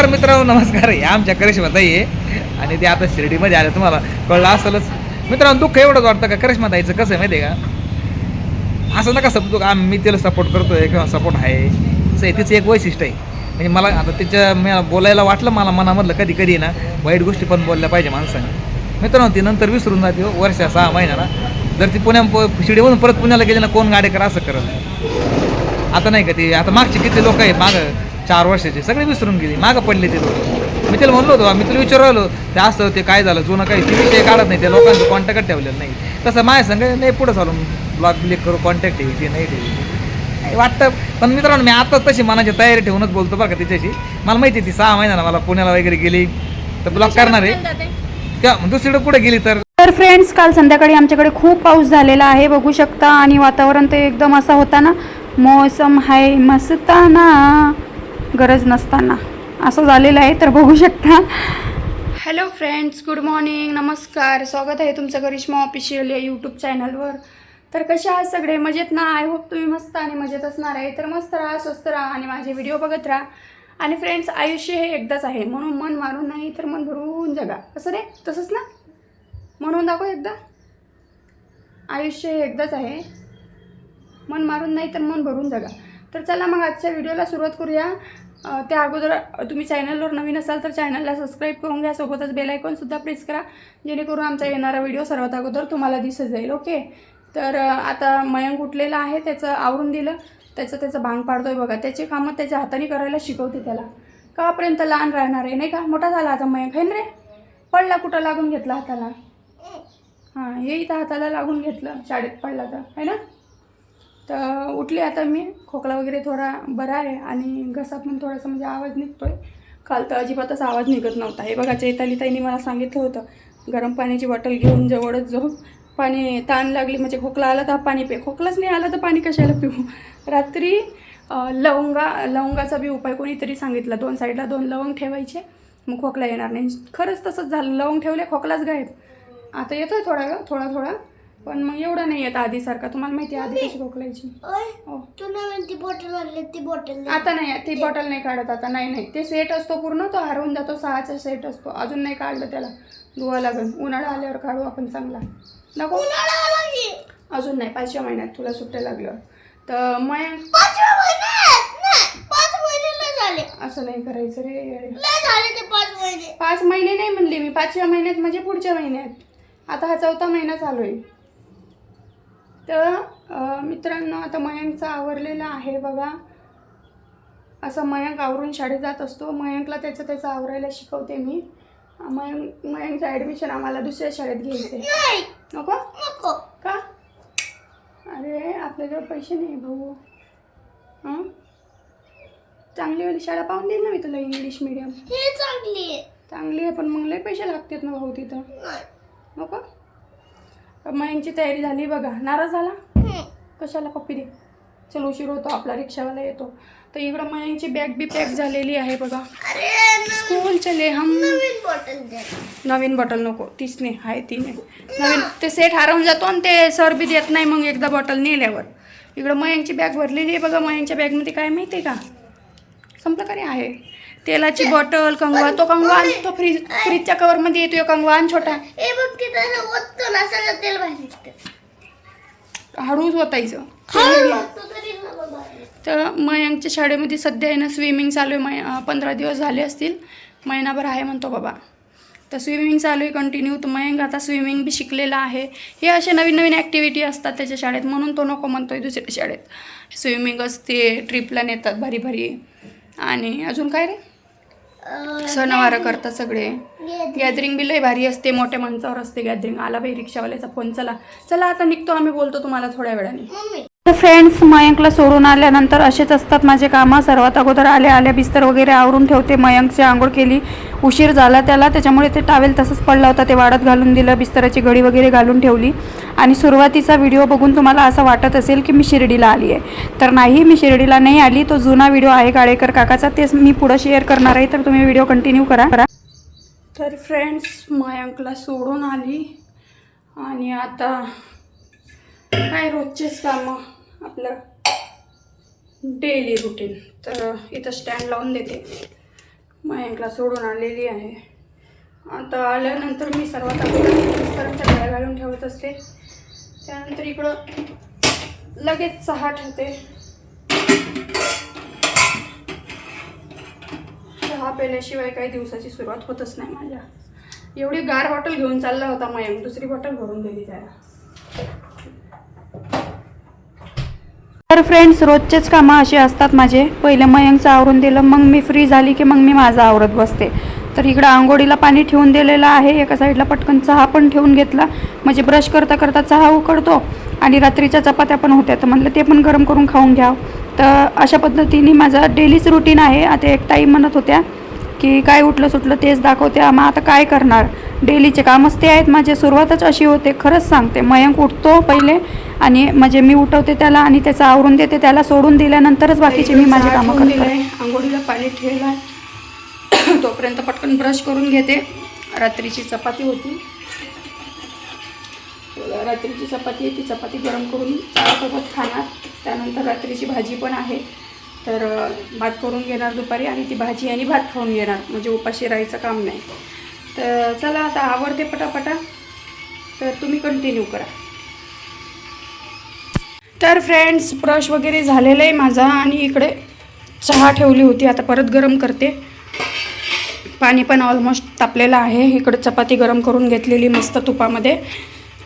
नमस्कार मित्रांनो नमस्कार. हे आमच्या करिश्माताई आहे. आणि ते आता शिर्डीमध्ये आले तुम्हाला कळलं असेलच. मित्रांनो दुःख एवढंच वाटतं का करिश्माताईचं कसं आहे माहिती आहे का? असं नका सपोर्ट आम्ही तिला सपोर्ट करतोय किंवा सपोर्ट आहे. असं आहे तिचं एक वैशिष्ट्य आहे. म्हणजे मला आता तिच्या मी बोलायला वाटलं मला मनामधलं कधी कधी ना वाईट गोष्टी पण बोलल्या पाहिजे माणसाने. मित्रांनो ती नंतर विसरून जाते हो, वर्षा सहा महिन्याला. जर ती पुण्या शिर्डीमधून परत पुण्याला गेली ना कोण गाडेकर असं करत? आता नाही का ते आता मागचे किती लोक आहे मागं? चार वर्षाचे सगळे विसरून गेले मागं पडले ते लोक. मी त्याला म्हणलो होतो मी तुला विचारलो ते असं ते काय झालं जुनं काही ते विषय काढत नाही त्या लोकांचं कॉन्टॅक्ट ठेवलेलं नाही. तसं माझ्या संग नाही पुढं चालून ब्लॉग ब्लिक करू कॉन्टॅक्ट ठेवी ते नाही ठेवी. वाटतं पण मित्रांनो मी आताच तशी मनाची तयारी ठेवूनच बोलतो बरं का तिच्याशी. मला माहिती आहे ती सहा महिन्याला मला पुण्याला वगैरे गेली तर ब्लॉक करणार आहे. किंवा दुसरीकडे कुठे गेली तर? तर फ्रेंड्स काल संध्याकाळी आमच्याकडे खूप पाऊस झालेला आहे बघू शकता आणि वातावरण ते एकदम असा होता ना मौसम हाय मस्ताना गरज नसताना. असं झालेलं आहे तर बघू शकता. हॅलो फ्रेंड्स गुड मॉर्निंग नमस्कार. स्वागत आहे तुमचं करिश्मा ऑफिशियल या यूट्यूब चॅनलवर तर कसे आहात सगळे? मजेत ना? आय होप तुम्ही मस्त आणि मजेत असणार आहे. तर मस्त राहा स्वस्त राहा आणि माझे व्हिडिओ बघत राहा. आणि फ्रेंड्स आयुष्य हे एकदाच आहे. म्हणून मन मारून नाही तर मन भरून जगा. असं रे? तसंच ना? म्हणून दाखव एकदा. आयुष्य हे एकदाच आहे. मन मारून नाही तर मन भरून जगा. तर चला मग आजच्या व्हिडिओला सुरुवात करूया. त्या अगोदर तुम्ही चॅनलवर नवीन असाल तर चॅनलला सबस्क्राईब करून घ्या. सोबतच बेलायकॉनसुद्धा प्रेस करा. जेणेकरून आमचा येणारा व्हिडिओ सर्वात अगोदर तुम्हाला दिसत जाईल ओके तर आता मयंक उठलेला आहे. त्याचं आवरून दिलं. त्याचं त्याचं भांग पाडतोय बघा. त्याची कामं त्याच्या हाताने करायला शिकवते त्याला. कापर्यंत लहान राहणार आहे नाही का? मोठा झाला आता मयंक आहे ना रे? पडला कुठं? लागून घेतला हाताला. हां हे इथं हाताला लागून घेतलं. शाळेत पडला तर है ना? तर उठली आता मी. खोकला वगैरे थोडा बरा आहे आणि घसा पण थोडासा म्हणजे आवाज निघतो आहे काल तर अजिबातच आवाज निघत नव्हता. हे बघा चैतालीताईने मला सांगितलं होतं गरम पाण्याची बॉटल घेऊन जवळच झोप. पाणी ताण लागली म्हणजे खोकला आला तर पाणी पे. खोकलाच नाही आला तर पाणी कशाला पिऊ? रात्री लवंगा लवंगाचा बी उपाय कोणीतरी सांगितला. दोन साईडला दोन लवंग ठेवायचे. मग खोकला येणार नाही. खरंच तसंच झालं. लवंग ठेवले खोकलाच गायब. आता येतोय थोडा थोडा थोडा. पण मग एवढा नाही येत आधीसारखा. तुम्हाला माहिती आहे आधी कशी खोकलायची? हो. तू नवीन ती बॉटल आणली ती बॉटल आता नाही ती बॉटल नाही काढत आता. नाही नाही. ते सेट असतो पूर्ण तो हरवून जातो सहाचा सेट असतो. अजून नाही काढलं त्याला. धुवा लागेल. उन्हाळा आल्यावर काढू आपण चांगला. नको? अजून नाही. पाचव्या महिन्यात तुला सुट्ट्या लागल्यावर तर मग असं नाही करायचं रे. पाच महिने नाही म्हणले मी. पाचव्या महिन्यात म्हणजे पुढच्या महिन्यात. आता हा चौथा महिना चालू आहे. तर मित्रांनो आता मयंकचा आवरलेला आहे बघा. असं मयंक आवरून शाळेत जात असतो. मयंकला त्याचं त्याचं आवरायला शिकवते मी. मयंक मयंकचं ॲडमिशन आम्हाला दुसऱ्या शाळेत घ्यायचं नको? नको. का? अरे आपल्याजवळ पैसे नाही भाऊ. हां? चांगली वाली शाळा पाहून देईल ना मी तुला इंग्लिश मिडियम चांगली आहे. चांगली आहे पण मग लय पैसे लागतात ना भाऊ तिथं. नको? मयंकची तयारी झाली बघा. नाराज झाला. कशाला पप्पी दे? चल उशीर होतो आपला रिक्षावाला येतो. तर इकडं मयंकची बॅग बी पॅक झालेली आहे बघा. स्कूल चले हम नवीन बॉटल दे. नवीन बॉटल नको. तीच नाही आहे ती नाही नवीन ते सेट हरवून जातो आणि ते सर बी देत नाही मग एकदा बॉटल नेल्यावर. इकडं मयंकची बॅग भरलेली आहे बघा. मयंकच्या बॅगमध्ये काय माहिती आहे का? संपलं का रे आहे? तेलाची बॉटल कंगवा. तो कंगवा आण, तो फ्रीज फ्रीजच्या कवरमध्ये येतो कंगवा आण छोटा. हे बघ की त्याला ओततो ना सगळं तेल बाहेर निघतं हळूच ओतायचं. ओततो तरी मयंकच्या शाळेमध्ये सध्या आहे ना स्विमिंग चालू आहे. मय पंधरा दिवस झाले असतील. महिनाभर आहे म्हणतो बाबा. तर स्विमिंग चालू आहे कंटिन्यू तर मयंक आता स्विमिंग बी शिकलेला आहे. हे असे नवीन नवीन ॲक्टिव्हिटी असतात त्याच्या शाळेत. म्हणून तो नको म्हणतोय दुसऱ्या शाळेत. स्विमिंग असते ट्रिपला नेतात भारी भारी. आणि अजून काय रे? सणवार करतात सगळे. गॅदरिंग बी लय भारी असते मोठ्या माणसावर असते गॅदरिंग आला बाई रिक्षावाल्याचा फोन चला. चला आता निघतो आम्ही बोलतो तुम्हाला थोड्या वेळाने. फ्रेंड्स मयंकला सोडून आल्यानंतर असेच असतात माझे कामं. सर्वात अगोदर आल्या आल्या बिस्तर वगैरे आवरून ठेवते. मयंकची आंघोळ केली. उशीर झाला त्याला. त्याच्यामुळे ते टावेल तसंच पडला होता. ते वाढत घालून दिलं. बिस्तराची घडी वगैरे घालून ठेवली. आणि सुरुवातीचा व्हिडिओ बघून तुम्हाला असं वाटत असेल की मी शिर्डीला आली आहे. तर नाही मी शिर्डीला नाही आली. तो जुना व्हिडिओ आहे काळेकर काकाचा. तेच मी पुढं शेअर करणार आहे. तर तुम्ही व्हिडिओ कंटिन्यू करा. तर फ्रेंड्स मयंकला सोडून आली. आणि आता काय रोजचेच कामं? आपलं डेली रुटीन तर इथं स्टँड लावून देते. मयंकला सोडून आलेली आहे. आता आल्यानंतर मी सर्वात अगोदर मिस्टरांच्या घालून ठेवत असते. त्यानंतर इकडं लगेच चहा ठेवते. चहा प्यायल्याशिवाय काही दिवसाची सुरुवात होतच नाही माझ्या. एवढी गार बॉटल घेऊन चालला होता मयंक. दुसरी बॉटल भरून दिली त्याला. तर फ्रेंड्स रोजचेच कामं असे असतात माझे. पहिले मयंकचं आवरून दिलं मग मी फ्री झाली की मग मी माझं आवरत बसते. तर इकडं आंघोळीला पाणी ठेवून दिलेलं आहे एका साईडला पटकन चहा पण ठेवून घेतला. म्हणजे ब्रश करता करता चहा उकडतो आणि रात्रीच्या चपात्या पण होत्या. तर म्हटलं ते पण गरम करून खाऊन घ्यावं. तर अशा पद्धतीने माझं डेलीच रुटीन आहे. आता एक ताई म्हणत होत्या की काय उठलं सुटलं तेच दाखवते. मग आता काय करणार? डेलीचे कामच ते आहेत माझे. सुरुवातच अशी होते. खरंच सांगते. मयंक उठतो पहिले आणि म्हणजे मी उठवते त्याला आणि त्याचं आवरून देते त्याला सोडून दिल्यानंतरच बाकीचे मी माझे कामं करते. आंघोळीला पाणी ठेवलं तोपर्यंत पटकन ब्रश करून घेते. रात्रीची चपाती होती. रात्रीची चपाती आहे ती चपाती गरम करून चहासोबत खाणार. त्यानंतर रात्रीची भाजी पण आहे. तर भात करून घेणार दुपारी आणि ती भाजी आणि भात खाऊन घेणार. म्हणजे उपाशी राहायचं काम नाही. तर चला आता आवडते पटापटा. तर तुम्ही कंटिन्यू करा. तर फ्रेंड्स ब्रश वगैरे झालेलं आहे माझा आणि इकडे चहा ठेवली होती. आता परत गरम करते. पाणी पण ऑलमोस्ट तापलेलं आहे. इकडे चपाती गरम करून घेतलेली मस्त तुपामध्ये.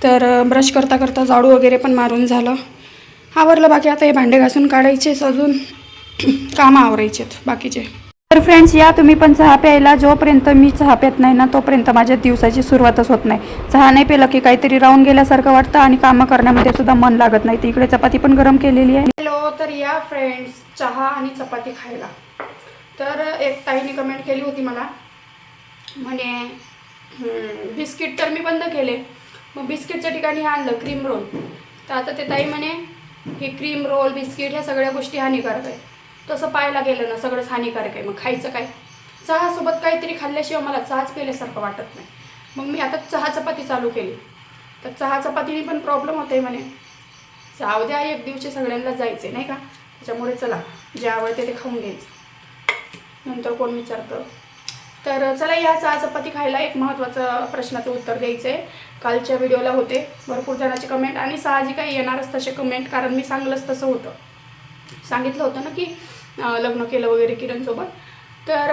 तर ब्रश करता करता झाडू वगैरे पण मारून झालं. आवरलं बाकी. आता हे भांडे घासून काढायचेच अजून. कामं आवरायचेत बाकीचे. तर फ्रेंड्स या तुम्ही पण चहा प्यायला. जोपर्यंत मी चहा पित नाही ना तोपर्यंत माझ्या दिवसाची सुरुवातच होत नाही. चहा नाही पिलं की काहीतरी राहून गेल्यासारखं वाटतं आणि कामं करण्यामध्ये सुद्धा मन लागत नाही. तर इकडे चपाती पण गरम केलेली आहे. हॅलो तर या फ्रेंड्स चहा आणि चपाती खायला. तर एक ताईने कमेंट केली होती मला. म्हणे बिस्किट तर मी बंद केले. मग बिस्किटच्या ठिकाणी हे आणलं क्रीम रोल तर आता ते ताई म्हणे हे क्रीम रोल बिस्किट ह्या सगळ्या गोष्टी हानिकारक आहे तसं पाहायला गेलं ना सगळंच हानिकारक आहे. मग खायचं काय? चहासोबत काहीतरी खाल्ल्याशिवाय मला चहाच पेल्यासारखं वाटत नाही. मग मी आता चहा चपाती चालू केली. तर चहा चपातीने पण प्रॉब्लेम होते म्हणे. जाऊ द्या एक दिवशी सगळ्यांना जायचे नाही का? त्याच्यामुळे चला जे आवडते ते खाऊन घ्यायचं. नंतर कोण विचारतं? तर चला या चहा चपाती खायला एक महत्त्वाचं प्रश्नाचं उत्तर द्यायचं आहे कालच्या व्हिडिओला होते. भरपूर जणांचे कमेंट आणि साहजिकही येणारच तसे कमेंट कारण मी सांगलंच तसं होतं. सांगितलं होतं ना की लग्न केलं वगैरे किरणसोबत. तर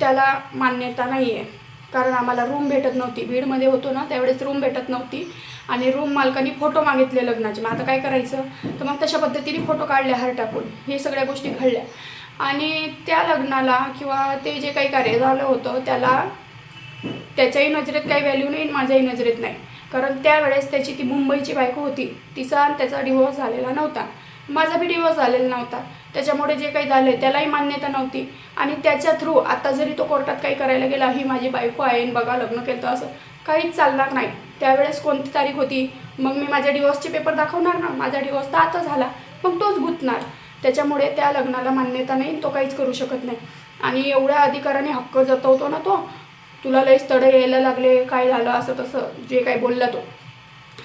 त्याला मान्यता नाही आहे कारण आम्हाला रूम भेटत नव्हती. बीडमध्ये होतो ना त्यावेळेस रूम भेटत नव्हती. आणि रूम मालकाने फोटो मागितले लग्नाचे. मग आता काय करायचं? तर मग तशा पद्धतीने फोटो काढले हार टाकून हे सगळ्या गोष्टी घडल्या. आणि त्या लग्नाला किंवा ते जे काही कार्य झालं होतं त्याला त्याच्याही नजरेत काही व्हॅल्यू नाही माझ्याही नजरेत नाही. कारण त्यावेळेस त्याची ती मुंबईची बायको होती. तिचा आणि त्याचा डिवोर्स झालेला नव्हता. माझा बी डिवोर्स झालेला नव्हता. त्याच्यामुळे जे काही झालं त्यालाही मान्यता नव्हती. आणि त्याच्या थ्रू आता जरी तो कोर्टात काही करायला गेला ही माझी बायको आहे बघा लग्न केलं तर असं काहीच चालणार नाही. त्यावेळेस कोणती तारीख होती? मग मी माझ्या डिवोर्सचे पेपर दाखवणार ना? माझा डिवोर्स तर आता झाला. मग तोच गुंतणार. त्याच्यामुळे त्या लग्नाला मान्यता नाही तो काहीच करू शकत नाही. आणि एवढ्या अधिकाराने हक्क जतवतो ना तो तुला लईच तडे यायला लागले काय झालं असं तसं जे काही बोलला तो.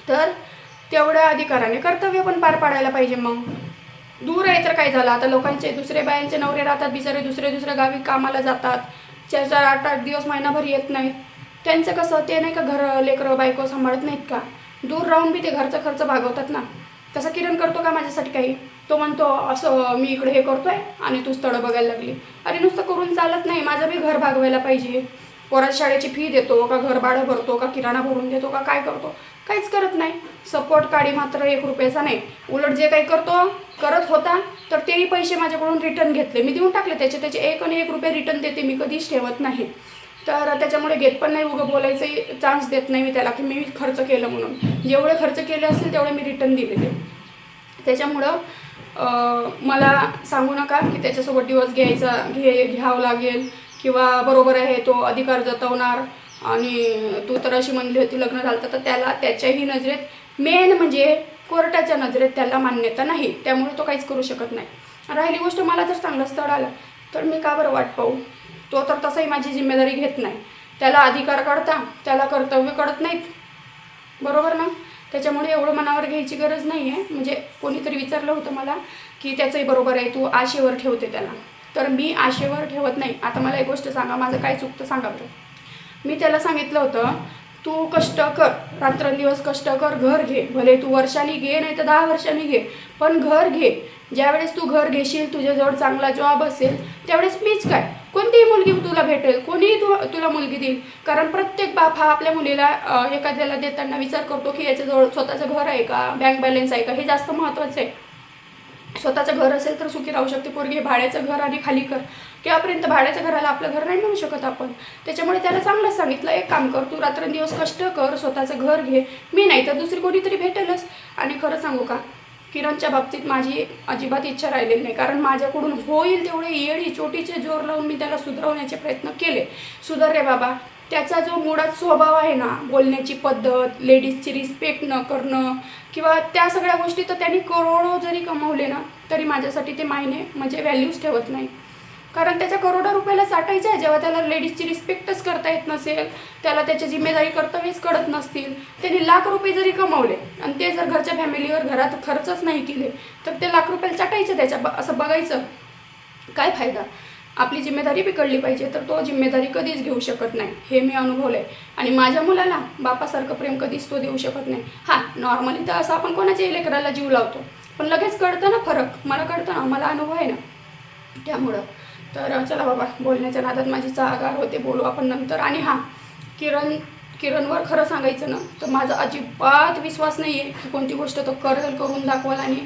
तर तेवढ्या अधिकाराने कर्तव्य पण पार पाडायला पाहिजे मग. दूर आहे तर काय झालं? आता लोकांचे दुसरे बायांचे नवरे राहतात बिचारे दुसरे दुसऱ्या गावी कामाला जातात. चार चार आठ आठ दिवस महिनाभर येत नाहीत. त्यांचं कसं ते नाही का घर लेकरं बायको सांभाळत नाहीत का? दूर राहून बी ते घरचा खर्च भागवतात ना. तसा किरण करतो का माझ्यासाठी काही? तो म्हणतो असं मी इकडे हे करतोय आणि तू स्थळं बघायला लागली. अरे नुसतं करून चालत नाही. माझं बी घर भागवायला पाहिजे. पोरात शाळेची फी देतो का घर भाडं भरतो का किराणा भरून देतो का काय करतो? काहीच करत नाही. सपोर्ट काढी मात्र एक रुपयाचा नाही. उलट जे काही करतो करत होता तर तेही पैसे माझ्याकडून रिटर्न घेतले. मी देऊन टाकले त्याचे त्याचे एक आणि एक रुपये रिटर्न देते मी कधीच ठेवत नाही. तर त्याच्यामुळे घेत पण नाही उगं बोलायचंही चान्स देत नाही मी त्याला की मी खर्च केलं म्हणून. जेवढे खर्च केले असतील तेवढे मी रिटर्न दिलेले त्याच्यामुळं मला सांगू नका की त्याच्यासोबत दिवस घ्यायचा घे घ्यावं लागेल किंवा बरोबर आहे तो अधिकार जतवणार. आणि तू तर अशी म्हणली होती लग्न झालं तर त्याला त्याच्याही नजरेत मेन म्हणजे कोर्टाच्या नजरेत त्याला मान्यता नाही. त्यामुळे तो काहीच करू शकत नाही. राहिली गोष्ट मला जर चांगलं स्थळ आलं तर मी का बरं वाट पाहू? तो तर तसंही माझी जिम्मेदारी घेत नाही. त्याला अधिकार कळता त्याला कर्तव्य कळत नाहीत. बरोबर ना? त्याच्यामुळे एवढं मनावर घ्यायची गरज नाही आहे म्हणजे कोणीतरी विचारलं होतं मला की त्याचंही बरोबर आहे तू आशेवर ठेवते त्याला. तर मी आशेवर ठेवत नाही. आता मला एक गोष्ट सांगा माझं काय चुकतं सांगा बरं. मी त्याला सांगितलं होतं तू कष्ट कर रात्रंदिवस कष्ट कर घर घे. भले तू वर्षांनी घे नाही तर दहा वर्षांनी घे पण घर घे. ज्यावेळेस तू घर घेशील तुझ्याजवळ चांगला जॉब असेल त्यावेळेस मीच काय? कोणतीही मुलगी तुला भेटेल कोणीही तु तुला मुलगी देईल. कारण प्रत्येक बाप हा आपल्या मुलीला एखाद्याला देताना विचार करतो की याच्याजवळ स्वतःचं घर आहे का? बँक बॅलन्स आहे का? हे जास्त महत्त्वाचं आहे. स्वतःचं घर असेल तर सुखी राहू शकते. पोरगी भाड्याचं घर आणि खाली कर. केव्हापर्यंत भाड्याच्या घराला आपलं घर नाही म्हणू शकत आपण? त्याच्यामुळे त्याला चांगलंच सांगितलं एक काम कर तू रात्रंदिवस कष्ट कर स्वतःचं घर घे. मी नाही तर दुसरी कोणीतरी भेटेलच. आणि खरं सांगू का? किरणच्या बाबतीत माझी अजिबात इच्छा राहिलेली नाही. कारण माझ्याकडून होईल तेवढे येळी चोटीचे जोर लावून मी त्याला सुधारवण्याचे प्रयत्न केले. सुधार रे बाबा. त्याचा जो मुळात स्वभाव आहे ना बोलण्याची पद्धत लेडीजची रिस्पेक्ट न करणं किंवा त्या सगळ्या गोष्टी तर त्यांनी करोडो जरी कमवले ना तरी माझ्यासाठी ते मायने म्हणजे व्हॅल्यूज ठेवत नाही. कारण त्याच्या करोडो रुपयाला साठायचं आहे. जेव्हा त्याला लेडीजची रिस्पेक्टच करता येत नसेल त्याला त्याच्या जिम्मेदारी कर्तव्यच कळत नसतील त्यांनी लाख रुपये जरी कमावले आणि ते जर घरच्या फॅमिलीवर घरात खर्चच नाही केले तर ते लाख रुपयाला चाटायचं त्याच्या ब- असं बघायचं. काय फायदा? आपली जिम्मेदारी बिकडली पाहिजे तर तो जिम्मेदारी कधीच घेऊ शकत नाही. हे मी अनुभवलं आहे आणि माझ्या मुलाला बापासारखं प्रेम कधीच तो देऊ शकत नाही. हां नॉर्मली तर असं आपण कोणाच्याही लेकराला जीव लावतो. पण लगेच कळतं ना फरक. मला कळतं ना मला अनुभव आहे ना. त्यामुळं. तर चला बाबा बोलण्याच्या नादात माझी चागार होते बोलू आपण नंतर. आणि हां किरण किरणवर खरं सांगायचं ना तर माझा अजिबात विश्वास नाही आहे की कोणती गोष्ट तो करेल करून दाखवाल. आणि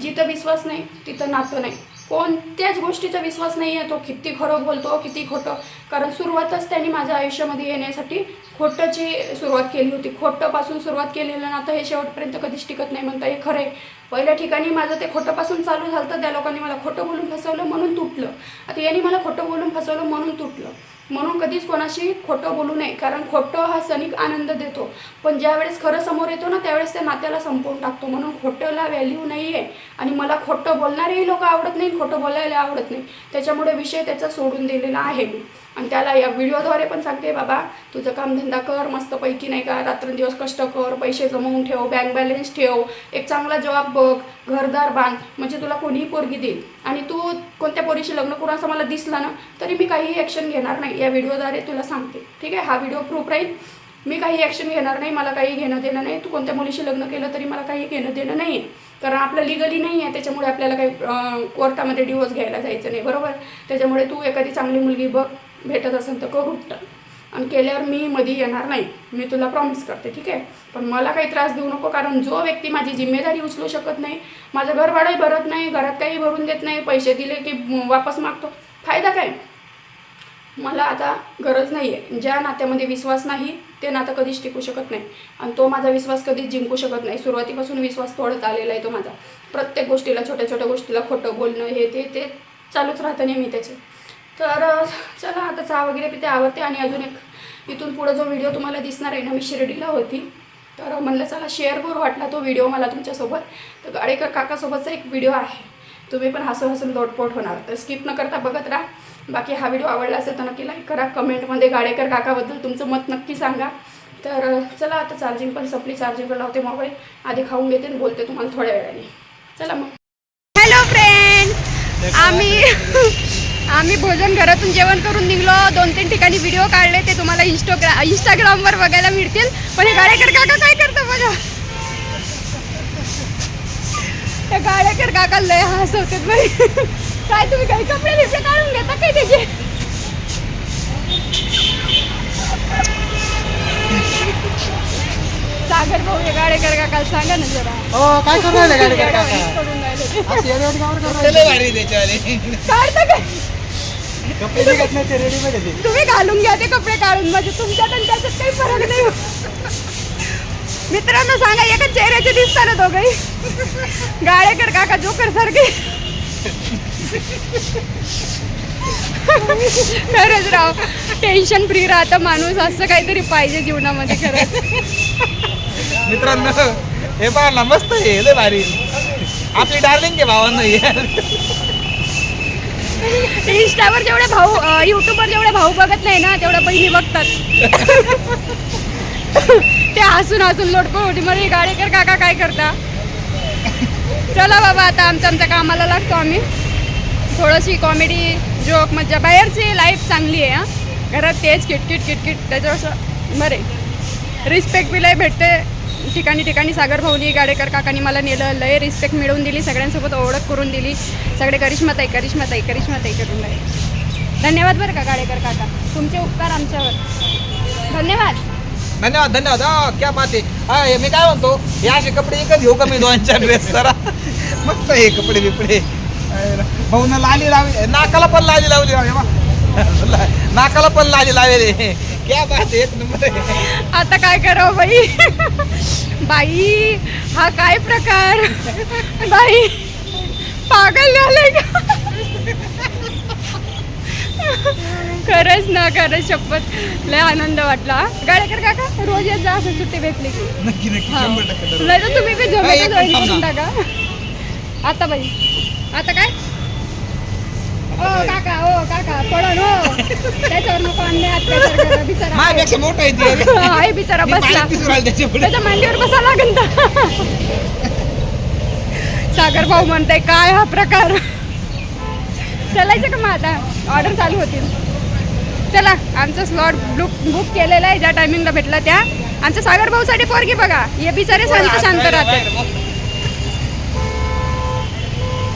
जिथं विश्वास नाही तिथं नातं नाही. कोणत्याच गोष्टीचा विश्वास नाही आहे. तो किती खरं बोलतो किती खोटं. कारण सुरुवातच त्यांनी माझ्या आयुष्यामध्ये येण्यासाठी खोटंची सुरुवात केली होती. खोटंपासून सुरुवात केलेलं नातं हे शेवटपर्यंत कधीच टिकत नाही म्हणता हे खरं आहे. पहिल्या ठिकाणी माझं ते खोटंपासून चालू झालं तर त्या लोकांनी मला खोटं बोलून फसवलं म्हणून तुटलं. आता यांनी मला खोटं बोलून फसवलं म्हणून तुटलं. म्हणून कधीच कोणाशी खोटं बोलू नये कारण खोटं हा सणिक आनंद देतो. पण ज्यावेळेस खरं समोर येतो ना त्यावेळेस त्या नात्याला संपवून टाकतो. म्हणून खोटंला व्हॅल्यू नाही आहे आणि मला खोटं बोलणारेही लोक आवडत नाही खोटं बोलायला आवडत नाही त्याच्यामुळे विषय त्याचा सोडून दिलेला आहे मी. आणि त्याला या व्हिडिओद्वारे पण सांगते बाबा तुझं कामधंदा कर मस्तपैकी नाही का रात्रंदिवस कष्ट कर पैसे जमवून ठेव बँक बॅलन्स ठेव एक चांगला जॉब बघ घरदार बांध म्हणजे तुला कोणीही पोरगी देईल. आणि तू कोणत्या पोरीशी लग्न करून असं मला दिसला ना तरी मी काहीही ॲक्शन घेणार नाही. या व्हिडिओद्वारे तुला सांगते. ठीक आहे? हा व्हिडिओ प्रूफ राहील. मी काही ॲक्शन घेणार नाही मला काही घेणं देणं नाही. तू कोणत्या मुलीशी लग्न केलं तरी मला काही घेणं देणं नाही. आहे कारण आपलं लिगली नाही आहे त्याच्यामुळे आपल्याला काही कोर्टामध्ये डिवोर्स घ्यायला जायचं नाही. बरोबर? त्याच्यामुळे तू एखादी चांगली मुलगी बघ. भेटत असेल तर करू. आणि केल्यावर मी मध्ये येणार नाही. मी तुला प्रॉमिस करते ठीक आहे? पण मला काही त्रास देऊ नको कारण जो व्यक्ती माझी जिम्मेदारी उचलू शकत नाही माझं घर भाडंही भरत नाही घरात काही भरून देत नाही पैसे दिले की वापस मागतो. फायदा काय? मला आता गरज नाही आहे ज्या नात्यामध्ये विश्वास नाही ते नातं कधीच टिकू शकत नाही. आणि तो माझा विश्वास कधीच जिंकू शकत नाही. सुरुवातीपासून विश्वास तोडत आलेला आहे तो माझा. प्रत्येक गोष्टीला छोट्या छोट्या गोष्टीला खोटं बोलणं हे ते ते चालूच राहतं नेहमी त्याचे. तर चला आता चहा वगैरे पिते आवडते आणि अजून एक इथून पुढं जो व्हिडिओ तुम्हाला दिसणार आहे ना मी शिर्डीला होती. तर म्हणलं चला शेअर करू वाटला तो व्हिडिओ मला तुमच्यासोबत. तर गाडेकर काकासोबतचा एक व्हिडिओ आहे. तुम्ही पण हसून हसून लोटपोट होणार. तर स्किप न करता बघत राहा. बाकी हा व्हिडिओ आवडला असेल तर नक्की लाईक करा. कमेंटमध्ये गाडेकर काकाबद्दल तुमचं मत नक्की सांगा. तर चला आता चार्जिंग पण संपली. चार्जिंगवर लावते मोबाईल आधी खाऊन घेते आणि बोलते तुम्हाला थोड्या वेळाने. चला मग. हॅलो फ्रेंड आम्ही आम्ही भोजन घरातून जेवण करून निघलो. दोन तीन ठिकाणी व्हिडिओ काढले. ते तुम्हाला इंस्टाग्राम इंस्टाग्रामवर बघायला मिळतील. पण हे गाडेकर काका काय करतं बघा? त्या गाडेकर काका लय हसवतात बाई. काय तुम्ही काही कपडे बिपडे काढून घेता काय त्याचे? सागर भाऊ हे गाडेकर काका सांगा ना जरा. हो काय राहिले काका? करून राहिले. त्याच्यावाले. काढता काय? कपडे ते रेडीमेड तुम्ही घालून घ्या ते कपडे काढून. म्हणजे तुमच्यात आणि त्याच्यात काही फरक नाही. मित्रांनो सांगा एका चेहऱ्याचे दिसतात ना दोघही? गाळेकर काका जोकर सारखे. खरंच राव टेन्शन फ्री राहतं माणूस. असं काहीतरी पाहिजे जीवनामध्ये खरंच. मित्रांनो हे पहा ना मस्त आहे लय भारी. आपली डार्लिंग आहे भावांना हे. इंस्टावर जेवढे भाऊ युट्यूबवर जेवढे भाऊ बघत नाही ना तेवढ्या बहिणी बघतात. ते हसून हसून लोटको होती म्हणजे गाडेकर काका काय करता? चला बाबा आता आमच्या आमच्या कामाला लागतो आम्ही. थोडीशी कॉमेडी जोक मज्जा. बाहेरची लाईफ चांगली आहे हां. घरात तेच किटकिट किटकिट. त्याच्यावर बरे. रिस्पेक्ट बी लय भेटते. ठिकाणी ठिकाणी सागर भाऊनी गाडेकर काकांनी मला नेलं लय रिस्पेक्ट मिळवून दिली सगळ्यांसोबत ओळख करून दिली. सगळे करिश्माताई करिश्माताई करिश्माताई करून आहे धन्यवाद बरं का गाडेकर काका. तुमचे उपकार आमच्यावर. धन्यवाद. धन्यवाद धन्यवाद. हा क्या बात आहे. हा हे मी काय म्हणतो हे असे कपडे एकच घेऊ का मी दोन चार ड्रेस जरा मस्त हे कपडे बिपडे. भाऊन लाली लावली नाकाला पण लाली लावली बा. नाकाला पण लाली लावली. क्या बात एक नंबर. आता काय करावं बाई? बाई हा काय प्रकार? बाई पागल झाले का? खरंच ना खरंच शपथ. लय आनंद वाटला. गाडेकर काका रोज येत जा असं सुट्टी भेटली की. नक्की नक्की हा. शंभर टक्के दररोज. नाही तर तुम्ही बी थांब टाका. आता बाई आता काय? ओ काका ओ काका हो. त्याच्यावर नको अन्याय अत्याचार करा बिचारा. आहे. माझ्यापेक्षा मोठा आहे ते. आहे बिचारा मी बसला पायात दिसून राहिलो त्याच्यापुढे. त्याच्या मांडीवर बसा लागेल सागर भाऊ म्हणताय काय हा प्रकार? चलायचं का मग आता? ऑर्डर चालू होतील. चला आमचं स्लॉट बुक बुक केलेलं आहे ज्या टायमिंगला भेटला त्या. आमच्या सागर भाऊसाठी पोरगी बघा. हे बिचारे शांत शांत राहते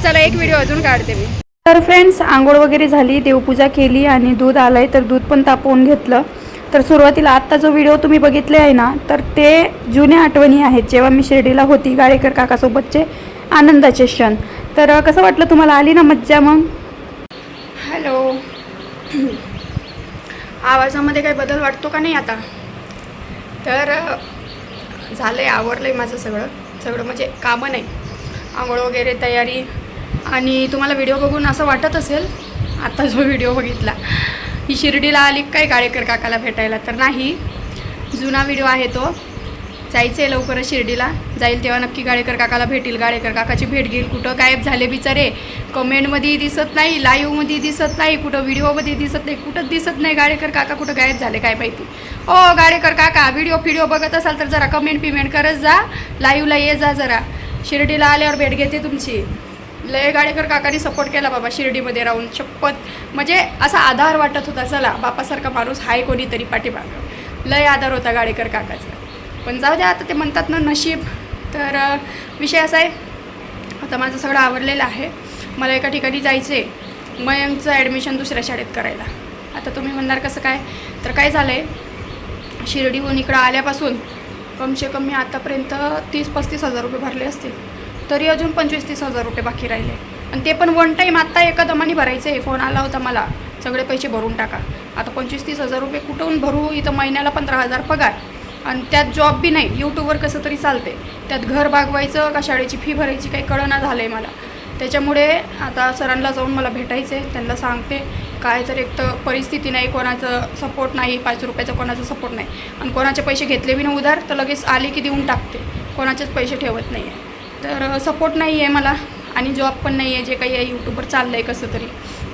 चला एक व्हिडिओ अजून काढते मी. तर फ्रेंड्स आंघोळ वगैरे झाली देवपूजा केली आणि दूध आलंय तर दूध पण तापवून घेतलं. तर सुरुवातीला आत्ता जो व्हिडिओ तुम्ही बघितले आहे ना तर ते जुन्या आठवणी आहेत. जेव्हा मी शिर्डीला होती गाळेकर काकासोबतचे आनंदाचे क्षण. तर कसं वाटलं तुम्हाला? आली ना मज्जा मग? हॅलो आवाजामध्ये काही बदल वाटतो का नाही आता? तर झालं आहे आवरलं आहे माझं सगळं. सगळं म्हणजे कामं नाही. आंघोळ वगैरे तयारी आणि तुम्हाला व्हिडिओ बघून असं वाटत असेल आता जो व्हिडिओ बघितला ही शिर्डीला आली काय काळेकर काकाला भेटायला? तर नाही. जुना व्हिडिओ आहे तो. जायचं आहे लवकरच शिर्डीला. जाईल तेव्हा नक्की गाडेकर काकाला भेटील. गाडेकर काकाची भेट घेईल. कुठं गायब झाले बिचारे? कमेंटमध्ये दिसत नाही लाईव्हमध्ये दिसत नाही कुठं व्हिडिओमध्ये दिसत नाही कुठंच दिसत नाही गाडेकर काका कुठं गायब झाले काय माहिती? ओ गाडेकर काका व्हिडिओ फिडिओ बघत असाल तर जरा कमेंट पिमेंट करत जा. लाईव्हला ये जा जरा. शिर्डीला आल्यावर भेट घेते तुमची. लय गाडेकर काकांनी सपोर्ट केला बाबा शिर्डीमध्ये राहून. शपथ. म्हणजे असा आधार वाटत होता चला बापासारखा माणूस हाय कोणीतरी पाठीमागं. लय आधार होता गाडेकर काकाचा. पण जाऊ द्या आता ते म्हणतात ना नशीब. तर विषय असा आहे आता माझं सगळं आवरलेलं आहे. मला एका ठिकाणी जायचं आहे मयंकचं ॲडमिशन दुसऱ्या शाळेत करायला. आता तुम्ही म्हणणार कसं काय? तर काय झालं आहे शिर्डीहून इकडं आल्यापासून कमसे कमी आतापर्यंत तीस पस्तीस हजार रुपये भरले असतील. तरी अजून पंचवीस तीस हजार रुपये बाकी राहिले. आणि ते पण वन टाईम आत्ता एका दमाने भरायचं. आहे फोन आला होता मला. सगळे पैसे भरून टाका. आता पंचवीस तीस हजार रुपये कुठून भरू? इथं महिन्याला पंधरा हजार पगार. आणि त्यात जॉब बी नाही. यूट्यूबवर कसं तरी चालते. त्यात घर भागवायचं का शाळेची फी भरायची काही कळना झालं आहे मला. त्याच्यामुळे आता सरांना जाऊन मला भेटायचं आहे त्यांना सांगते. काय तर एक तर परिस्थिती नाही. कोणाचं सपोर्ट नाही. पाच रुपयाचा कोणाचा सपोर्ट नाही. आणि कोणाचे पैसे घेतले बी ना उधार तर लगेच आले की देऊन टाकते. कोणाचेच पैसे ठेवत नाही आहे तर सपोर्ट नाही आहे मला आणि जॉब पण नाही आहे जे काही आहे यूट्यूबवर चाललं आहे कसं तरी.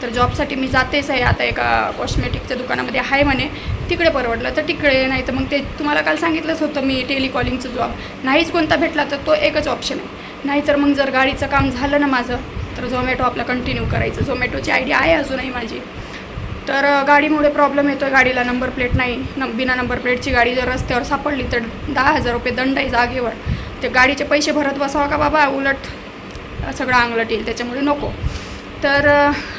तर जॉबसाठी मी जातेच आहे आता एका कॉस्मेटिकच्या दुकानामध्ये आहे म्हणे. तिकडे परवडलं तर तिकडे नाही तर मग ते तुम्हाला काल सांगितलंच होतं मी टेलिकॉलिंगचं जॉब नाहीच कोणता भेटला तर तो एकच ऑप्शन आहे. नाहीतर मग जर गाडीचं काम झालं ना माझं तर झोमॅटो आपलं कंटिन्यू करायचं. झोमॅटोची आयडिया आहे अजूनही माझी. तर गाडीमुळे प्रॉब्लेम येतो आहे गाडीला नंबर प्लेट नाही. न बिना नंबर प्लेटची गाडी जर रस्त्यावर सापडली तर दहा हजार रुपये दंड आहे जागेवर. ते गाडीचे पैसे भरत बसावा का बाबा? उलट सगळं अंगलट येईल त्याच्यामुळे नको. तर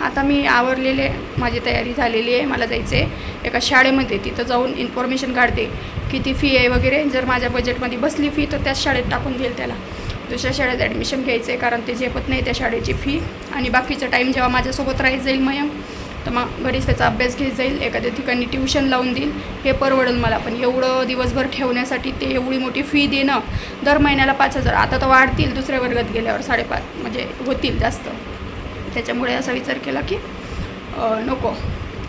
आता मी आवरलेले माझी तयारी झालेली आहे मला जायचं आहे एका शाळेमध्ये तिथं जाऊन इन्फॉर्मेशन काढते किती फी आहे वगैरे. जर माझ्या बजेटमध्ये बसली फी तर त्याच शाळेत टाकून देईल त्याला. दुसऱ्या शाळेत ॲडमिशन घ्यायचं आहे कारण ते झेपत नाही त्या शाळेची फी आणि बाकीचा टाईम जेव्हा माझ्यासोबत राहील जाईल मयम तर मग घरीच त्याचा अभ्यास घेत जाईल एखाद्या ठिकाणी ट्युशन लावून देईल. हे परवडेल मला पण एवढं दिवसभर ठेवण्यासाठी ते एवढी मोठी फी देणं दर महिन्याला पाच हजार. आता तर वाढतील दुसऱ्या वर्गात गेल्यावर साडेपाच म्हणजे होतील जास्त. त्याच्यामुळे असा विचार केला की नको.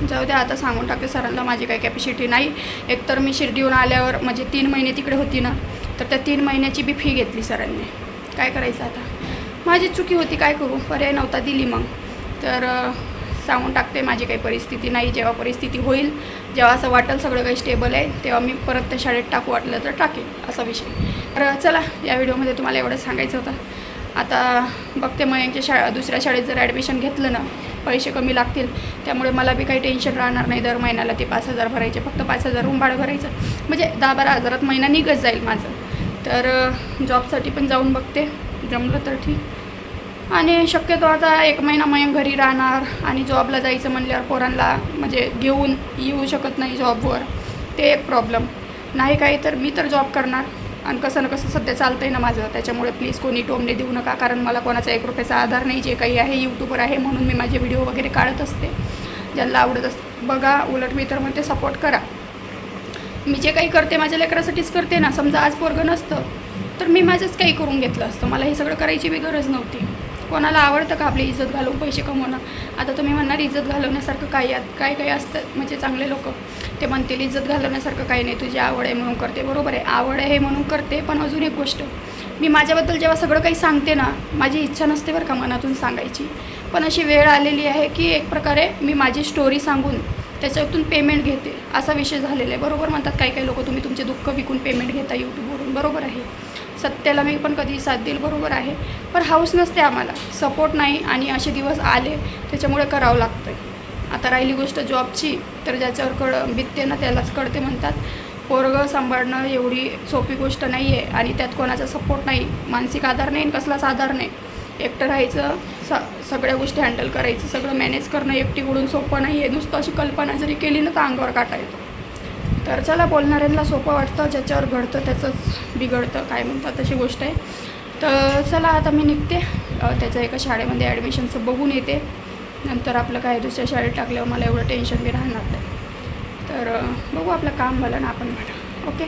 जाऊ द्या आता सांगून टाकते सरांना माझी काही कॅपॅसिटी नाही. एकतर मी शिर्डीहून आल्यावर म्हणजे तीन महिने तिकडे होती ना तर त्या तीन महिन्याची बी फी घेतली सरांनी. काय करायचं आता? माझी चुकी होती काय करू? पर्याय नव्हता दिली मग. तर सांगून टाकते माझी काही परिस्थिती नाही जेव्हा परिस्थिती होईल जेव्हा असं वाटेल सगळं काही स्टेबल आहे तेव्हा मी परत त्या शाळेत टाकू वाटलं तर टाकेल असा विषय. तर चला या व्हिडिओमध्ये तुम्हाला एवढं सांगायचं होतं. आता बघते मयांच्या शाळा दुसऱ्या शाळेत जर ॲडमिशन घेतलं ना पैसे कमी लागतील त्यामुळे मला बी काही टेन्शन राहणार नाही दर महिन्याला ते पाच हजार भरायचे फक्त पाच हजार रूम भाडं भरायचं. म्हणजे दहा बारा हजारात महिना निघत जाईल माझं. तर जॉबसाठी पण जाऊन बघते जमलं तर ठीक. आणि शक्यतो आता एक महिना मयंक घरी राहणार आणि जॉबला जायचं म्हणल्यावर पोरांना म्हणजे घेऊन येऊ शकत नाही जॉबवर ते एक प्रॉब्लेम नाही काही तर मी तर जॉब करणार. आणि कसं ना कसं सध्या चालतं आहे ना माझं. त्याच्यामुळे प्लीज कोणी टोमणे देऊ नका. कारण मला कोणाचा एक रुपयाचा आधार नाही. जे काही आहे यूट्यूबवर आहे म्हणून मी माझे व्हिडिओ वगैरे काढत असते. ज्यांना आवडत असते बघा उलट मी तर म्हणते सपोर्ट करा. मी जे काही करते माझ्या लेकरासाठीच करते ना. समजा आज पोरगं नसतं तर मी माझंच काही करून घेतलं असतं. मला हे सगळं करायची बी गरज नव्हती. कोणाला आवडतं का आपली इज्जत घालून पैसे कमवणं? आता तुम्ही म्हणणार इज्जत घालवण्यासारखं काय यात काय काय असतं. म्हणजे चांगले लोक. ते म्हणतील इज्जत घालवण्यासारखं काही नाही. तुझी आवड आहे म्हणून करते. बरोबर आहे. आवड आहे म्हणून करते पण अजून एक गोष्ट. मी माझ्याबद्दल जेव्हा सगळं काही सांगते ना माझी इच्छा नसते बरं का मनातून सांगायची. पण अशी वेळ आलेली आहे की एक प्रकारे मी माझी स्टोरी सांगून त्याच्यातून पेमेंट घेते. असा विषय झालेला आहे. बरोबर म्हणतात काही काही लोक तुम्ही तुमचे दुःख विकून पेमेंट घेता यूट्यूबवरून बरोबर आहे. सत्याला मी पण कधी साथ देईल बरोबर आहे. पण हाऊस नसते आम्हाला. सपोर्ट नाही आणि असे दिवस आले त्याच्यामुळे करावं लागतं आहे आता राहिली गोष्ट जॉबची तर ज्याच्यावर कळ बित्ते ना त्यालाच कळते म्हणतात. पोरगं सांभाळणं एवढी सोपी गोष्ट नाही आहे आणि त्यात कोणाचा सपोर्ट नाही. मानसिक आधार नाही आणि कसलाच आधार नाही. एकटं राहायचं स सगळ्या गोष्टी हँडल करायचं सगळं मॅनेज करणं एकटी उडून सोपं नाही आहे नुसतं अशी कल्पना जरी केली ना तर अंगावर काटा येतो. तर चला बोलणाऱ्यांना सोपं वाटतं ज्याच्यावर घडतं त्याचंच बिघडतं काय म्हणतात तशी गोष्ट आहे. तर चला आता मी निघते. त्याच्या एका शाळेमध्ये ॲडमिशनचं बघून येते. नंतर आपलं काय दुसऱ्या शाळेत टाकल्यावर मला एवढं टेन्शन बी राहणार नाही. तर बघू आपलं काम भलं ना आपण म्हणा. ओके?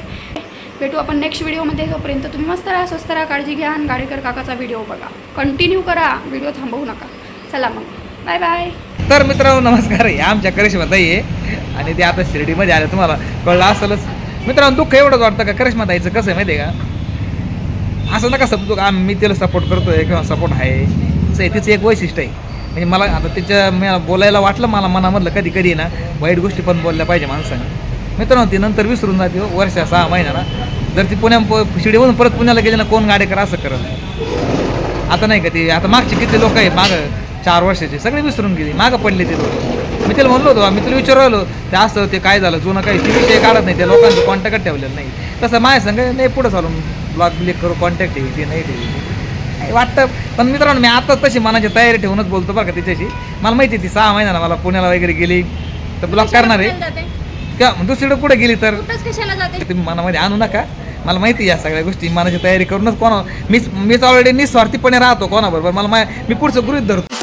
भेटू आपण नेक्स्ट व्हिडिओमध्ये तोपर्यंत तुम्ही मस्त राहा स्वस्त राहा काळजी घ्या आणि गाडेकर काकाचा व्हिडिओ बघा. कंटिन्यू करा. व्हिडिओ थांबवू नका. चला मग. बाय बाय तर मित्रांनो नमस्कार. हे आमच्या करिश्माताई आहे. आणि ते आता शिर्डीमध्ये आले तुम्हाला. कळलं असेलच. मित्रांनो दुःख एवढंच वाटतं का? करिश्माताईचं कसं आहे माहिती आहे का? असं नका समजू का आम्ही तिला सपोर्ट करतोय किंवा सपोर्ट आहे. असं तिचं एक वैशिष्ट्य आहे. म्हणजे मला आता तिच्या मी बोलायला वाटलं मला मनामधलं कधी कधी ना वाईट गोष्टी पण बोलल्या पाहिजे माणसाने. मित्रांनो ती नंतर विसरून जाते वर्षा वर्ष सहा महिन्याला जर ती पुण्या शिर्डीमधून परत पुण्याला गेली ना कोण गाडेकर असं करत आता नाही का ते आता मागचे किती लोक आहे मागं? चार वर्षाचे सगळे विसरून गेले मागं पडले ते लोक. मी तिला म्हणलो होतो मी तुला विचारलो ते असं ते काय झालं जुनं काही ती विषय काढत नाही त्या लोकांचं कॉन्टॅक्ट ठेवलेलं नाही तसं माझ्या संग नाही पुढं चालून ब्लॉग क्लिक करू कॉन्टॅक्ट ठेवी ते नाही ठेवी. नाही वाटतं पण मित्रांनो मी आताच तशी मनाची तयारी ठेवूनच बोलतो बरं का तिच्याशी. मला माहिती आहे ती सहा महिन्याला मला पुण्याला वगैरे गेली तर ब्लॉग करणार आहे. का दुसरीकडे कुठे गेली तर? तुम्ही मनामध्ये आणू नका. मला माहिती आहे या सगळ्या गोष्टी. मनाची तयारी करूनच कोणा मीच मीच ऑलरेडी निस्वार्थीपणे राहतो कोणाबरोबर. मला मा मी पुढचं गृहित धरतो.